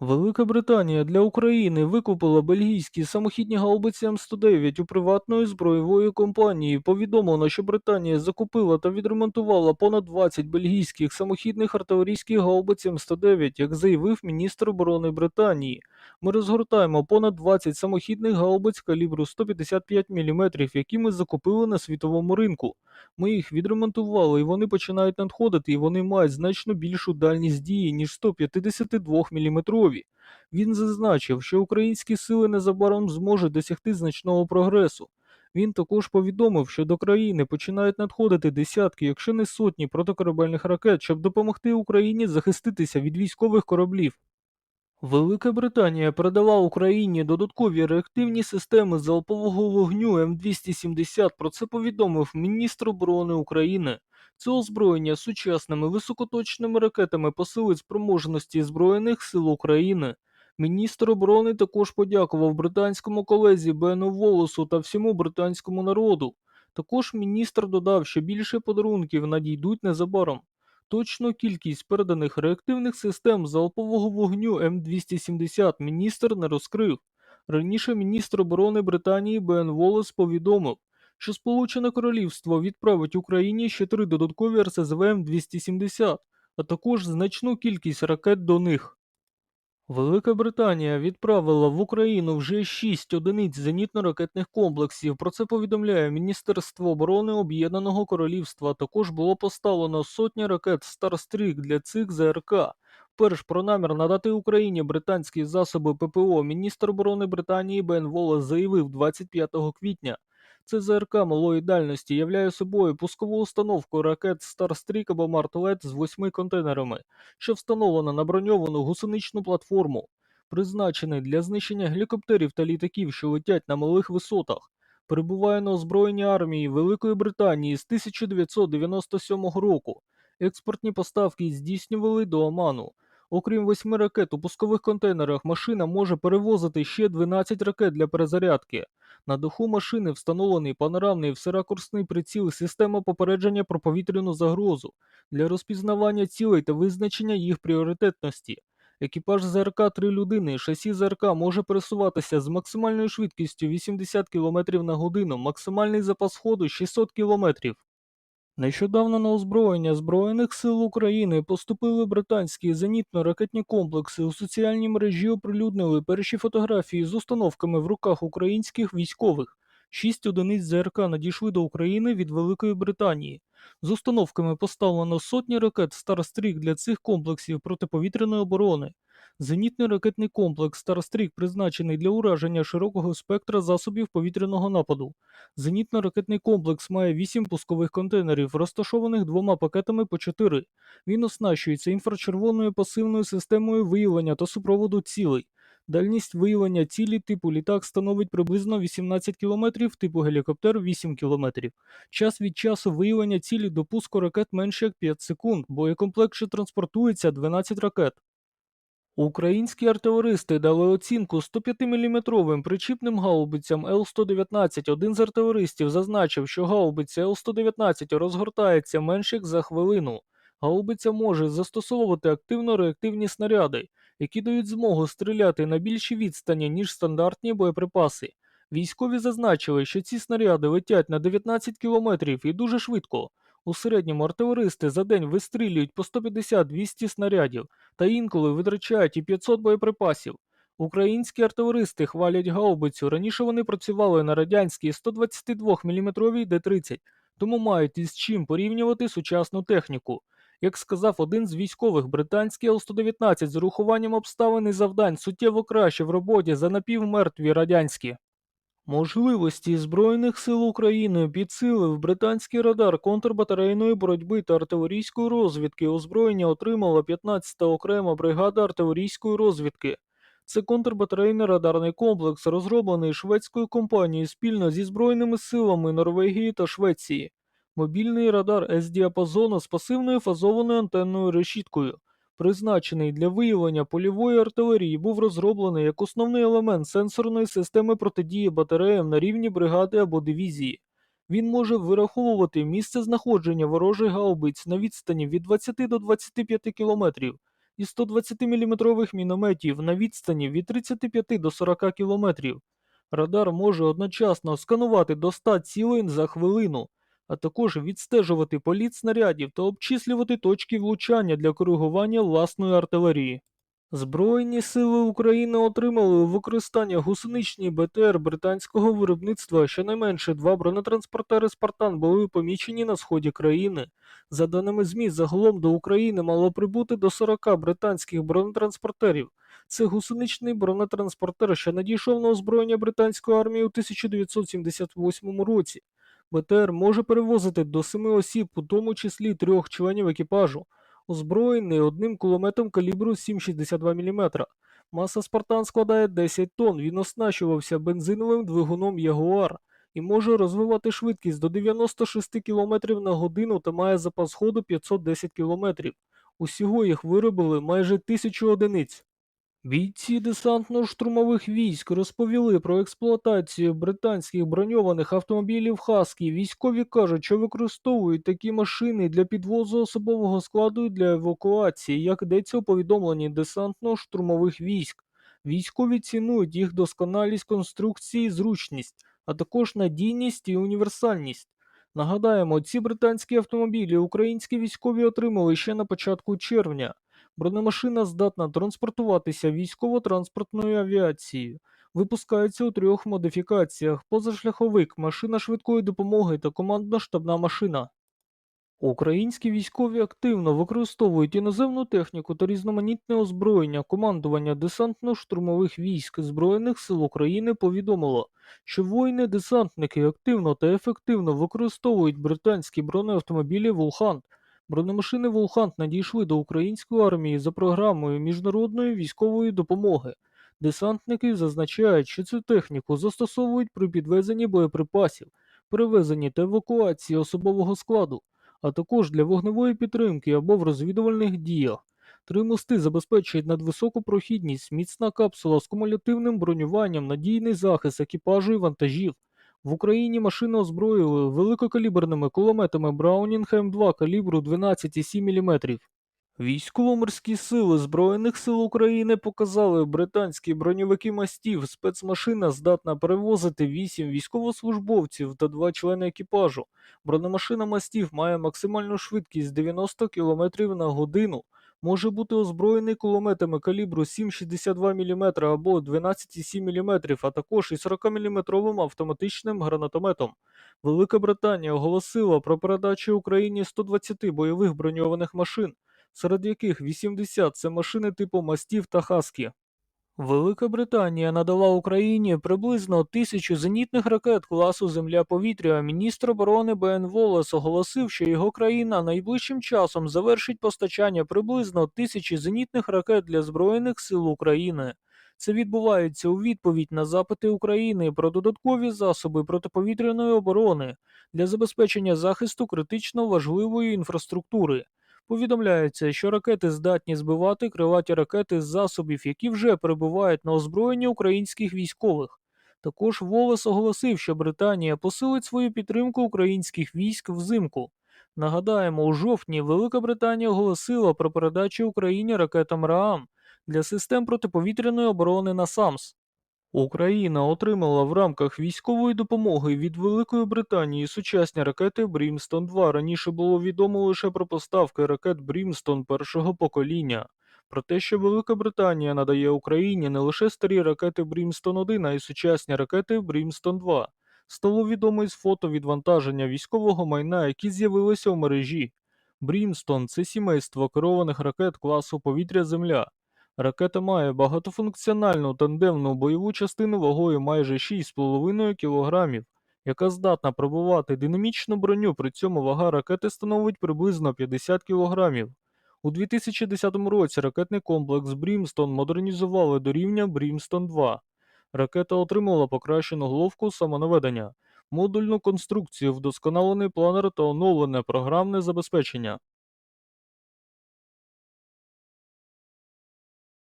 Велика Британія для України викупила бельгійські самохідні гаубиці М109 у приватної збройової компанії. Повідомлено, що Британія закупила та відремонтувала понад 20 бельгійських самохідних артилерійських гаубиць М109, як заявив міністр оборони Британії. Ми розгортаємо понад 20 самохідних гаубиць калібру 155 мм, які ми закупили на світовому ринку. Ми їх відремонтували і вони починають надходити, і вони мають значно більшу дальність дії, ніж 152 мм. Він зазначив, що українські сили незабаром зможуть досягти значного прогресу. Він також повідомив, що до країни починають надходити десятки, якщо не сотні протикорабельних ракет, щоб допомогти Україні захиститися від військових кораблів. Велика Британія передала Україні додаткові реактивні системи залпового вогню М270. Про це повідомив міністр оборони України. Це озброєння сучасними високоточними ракетами посилить спроможності Збройних сил України. Міністр оборони також подякував британському колезі Бену Волосу та всьому британському народу. Також міністр додав, що більше подарунків надійдуть незабаром. Точну кількість переданих реактивних систем залпового вогню М270 міністр не розкрив. Раніше міністр оборони Британії Бен Волес повідомив, що Сполучене Королівство відправить Україні ще три додаткові РСЗВ М270, а також значну кількість ракет до них. Велика Британія відправила в Україну вже 6 одиниць зенітно-ракетних комплексів. Про це повідомляє Міністерство оборони Об'єднаного Королівства. Також було поставлено сотні ракет Starstreak для цих ЗРК. Перш про намір надати Україні британські засоби ППО міністр оборони Британії Бен Волес заявив 25 квітня. Це ЗРК малої дальності являє собою пускову установку ракет Starstreak або Martlet з восьми контейнерами що встановлена на броньовану гусеничну платформу, призначений для знищення гелікоптерів та літаків, що летять на малих висотах. Перебуває на озброєнні армії Великої Британії з 1997 року. Експортні поставки здійснювали до Оману. Окрім восьми ракет у пускових контейнерах, машина може перевозити ще 12 ракет для перезарядки. На даху машини встановлений панорамний всеракурсний приціл система попередження про повітряну загрозу для розпізнавання цілей та визначення їх пріоритетності. Екіпаж ЗРК 3 людини, шасі ЗРК може пересуватися з максимальною швидкістю 80 км на годину, максимальний запас ходу 600 км. Нещодавно на озброєння Збройних сил України поступили британські зенітно-ракетні комплекси. У соціальній мережі оприлюднили перші фотографії з установками в руках українських військових. Шість одиниць ЗРК надійшли до України від Великої Британії. З установками поставлено сотні ракет Старстрік для цих комплексів протиповітряної оборони. Зенітний ракетний комплекс Старстрік призначений для ураження широкого спектра засобів повітряного нападу. Зенітно-ракетний комплекс має 8 пускових контейнерів, розташованих двома пакетами по 4. Він оснащується інфрачервоною пасивною системою виявлення та супроводу цілей. Дальність виявлення цілі типу літак становить приблизно 18 км, типу гелікоптер 8 км. Час від часу виявлення цілі до пуску ракет менше як 5 секунд, боєкомплект що транспортується 12 ракет. Українські артилеристи дали оцінку 105-мм причіпним гаубицям Л-119. Один з артилеристів зазначив, що гаубиця Л-119 розгортається менш як за хвилину. Гаубиця може застосовувати активно-реактивні снаряди, які дають змогу стріляти на більші відстані, ніж стандартні боєприпаси. Військові зазначили, що ці снаряди летять на 19 кілометрів і дуже швидко. У середньому артилеристи за день вистрілюють по 150-200 снарядів та інколи витрачають і 500 боєприпасів. Українські артилеристи хвалять гаубицю. Раніше вони працювали на радянській 122 мм Д-30, тому мають із чим порівнювати сучасну техніку. Як сказав один з військових, британський Л-119 з урахуванням обставин і завдань суттєво краще в роботі за напівмертві радянські. Можливості Збройних сил України підсилив британський радар контрбатарейної боротьби та артилерійської розвідки. Озброєння отримала 15-та окрема бригада артилерійської розвідки. Це контрбатарейний радарний комплекс, розроблений шведською компанією спільно зі Збройними силами Норвегії та Швеції. Мобільний радар С-діапазону з пасивною фазованою антенною решіткою призначений для виявлення польової артилерії, був розроблений як основний елемент сенсорної системи протидії батареям на рівні бригади або дивізії. Він може вираховувати місце знаходження ворожих гаубиць на відстані від 20 до 25 км і 120-мм мінометів на відстані від 35 до 40 км. Радар може одночасно сканувати до 100 цілей за хвилину, а також відстежувати політ снарядів та обчислювати точки влучання для коригування власної артилерії. Збройні сили України отримали у використання гусеничні БТР британського виробництва. Щонайменше два бронетранспортери Спартан були помічені на сході країни. За даними ЗМІ, загалом до України мало прибути до 40 британських бронетранспортерів. Це гусеничний бронетранспортер, що надійшов на озброєння британської армії у 1978 році. БТР може перевозити до 7 осіб, у тому числі трьох членів екіпажу озброєний одним кулеметом калібру 7,62 мм. Маса Спартан складає 10 тонн, він оснащувався бензиновим двигуном Ягуар і може розвивати швидкість до 96 км на годину та має запас ходу 510 км. Усього їх виробили майже тисячу одиниць. Бійці десантно-штурмових військ розповіли про експлуатацію британських броньованих автомобілів Хаскі. Військові кажуть, що використовують такі машини для підвозу особового складу і для евакуації, як йдеться у повідомленні десантно-штурмових військ. Військові цінують їх досконалість конструкції, і зручність, а також надійність і універсальність. Нагадаємо, ці британські автомобілі українські військові отримали ще на початку червня. Бронемашина здатна транспортуватися військово-транспортною авіацією. Випускається у трьох модифікаціях: позашляховик, машина швидкої допомоги та командно-штабна машина. Українські військові активно використовують іноземну техніку та різноманітне озброєння. Командування десантно-штурмових військ Збройних сил України повідомило, що воїни-десантники активно та ефективно використовують британські бронеавтомобілі Вулхан. Бронемашини Вулхант надійшли до української армії за програмою міжнародної військової допомоги. Десантники зазначають, що цю техніку застосовують при підвезенні боєприпасів, перевезенні та евакуації особового складу, а також для вогневої підтримки або в розвідувальних діях. Три мости забезпечують надвисоку прохідність, міцна капсула з кумулятивним бронюванням, надійний захист екіпажу і вантажів. В Україні машини озброїли великокаліберними кулеметами Браунінг М2 калібру 12,7 мм. Військово-морські сили Збройних сил України показали британські броньовики мастів. Спецмашина здатна перевозити 8 військовослужбовців та 2 члени екіпажу. Бронемашина мастів має максимальну швидкість 90 км на годину. Може бути озброєний кулеметами калібру 7,62 мм або 12,7 мм, а також і 40-мм автоматичним гранатометом. Велика Британія оголосила про передачу Україні 120 бойових броньованих машин, серед яких 80 це машини типу мастів та хаскі. Велика Британія надала Україні приблизно тисячу зенітних ракет класу Земля-повітря. Міністр оборони Бен Волес оголосив, що його країна найближчим часом завершить постачання приблизно тисячі зенітних ракет для Збройних сил України. Це відбувається у відповідь на запити України про додаткові засоби протиповітряної оборони для забезпечення захисту критично важливої інфраструктури. Повідомляється, що ракети здатні збивати крилаті ракети з засобів, які вже перебувають на озброєнні українських військових. Також Волес оголосив, що Британія посилить свою підтримку українських військ взимку. Нагадаємо, у жовтні Велика Британія оголосила про передачу Україні ракетам РААМ для систем протиповітряної оборони на САМС. Україна отримала в рамках військової допомоги від Великої Британії сучасні ракети Брімстон 2 Раніше було відомо лише про поставки ракет Брімстон першого покоління. Про те, що Велика Британія надає Україні не лише старі ракети Брімстон 1 а й сучасні ракети Брімстон 2 стало відомо із фото відвантаження військового майна, які з'явилися в мережі. Брімстон це сімейство керованих ракет класу повітря-Земля. Ракета має багатофункціональну тандемну бойову частину вагою майже 6,5 кг, яка здатна пробувати динамічну броню, при цьому вага ракети становить приблизно 50 кг. У 2010 році ракетний комплекс Брімстон модернізували до рівня Брімстон 2. Ракета отримала покращену головку самонаведення, модульну конструкцію, вдосконалений планер та оновлене програмне забезпечення.